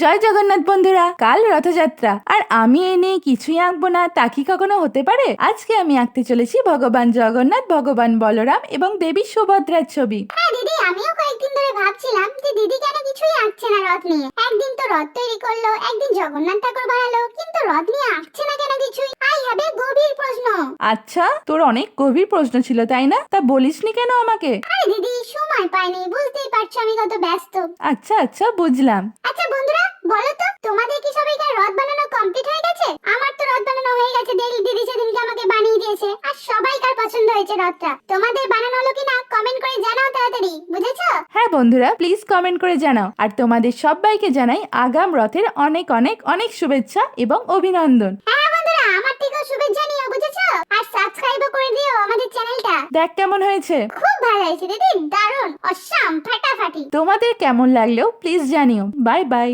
জয় জগন্নাথ বন্ধুরা কাল রথযাত্রা। আর আমি এ নিয়ে কিছুই আঁকবো না তা কি কখনো হতে পারে? আজকে আমি আঁকতে চলেছি ভগবান জগন্নাথ ভগবান বলরাম এবং দেবী সুভদ্রার ছবি। হ্যাঁ দিদি আমিও কয়েকদিন ধরে ভাবছিলাম যে দিদি কেন কিছুই আঁকছে না রথ নিয়ে। একদিন তো রথ তৈরি করল একদিন জগন্নাথ ঠাকুর বানালো কিন্তু রথ নিয়ে আঁকছে না কেন কিছুই? আই হ্যাভ এ গভীর প্রশ্ন। আচ্ছা তোর অনেক গভীর প্রশ্ন ছিল তাই না? তা বলিসনি কেন আমাকে? আরে দিদি সময় পাইনি বুঝতেই পারছ আমি কত ব্যস্ত। আচ্ছা আচ্ছা বুঝলাম। আচ্ছা বন্ধুরা বলো তো তোমাদের কি সবাইকার রথ বানানো কমপ্লিট হয়ে গেছে আমার তো রথ বানানো হয়ে গেছে দিদি দিদি সেদিনকে আমাকে বানিয়ে দিয়েছে আর সবাইকার পছন্দ হয়েছে রথটা। তোমাদের বানানো হলো কিনা কমেন্ট করে জানাও তাড়াতাড়ি বুঝেছ? হ্যাঁ বন্ধুরা প্লিজ কমেন্ট করে জানাও। আর তোমাদের সবাইকে জানাই আগাম রথের অনেক অনেক অনেক শুভেচ্ছা এবং অভিনন্দন। হ্যাঁ বন্ধুরা আমার থেকেও শুভেচ্ছা নিও বুঝেছ? আর সাবস্ক্রাইবও করে দিও আমাদের চ্যানেলটা দেখ কেমন হয়েছে। খুব ভালো হয়েছে দিদি দারুণ অসাম ফাটাফাটি। তোমাদের কেমন লাগল প্লিজ জানিও। Bye bye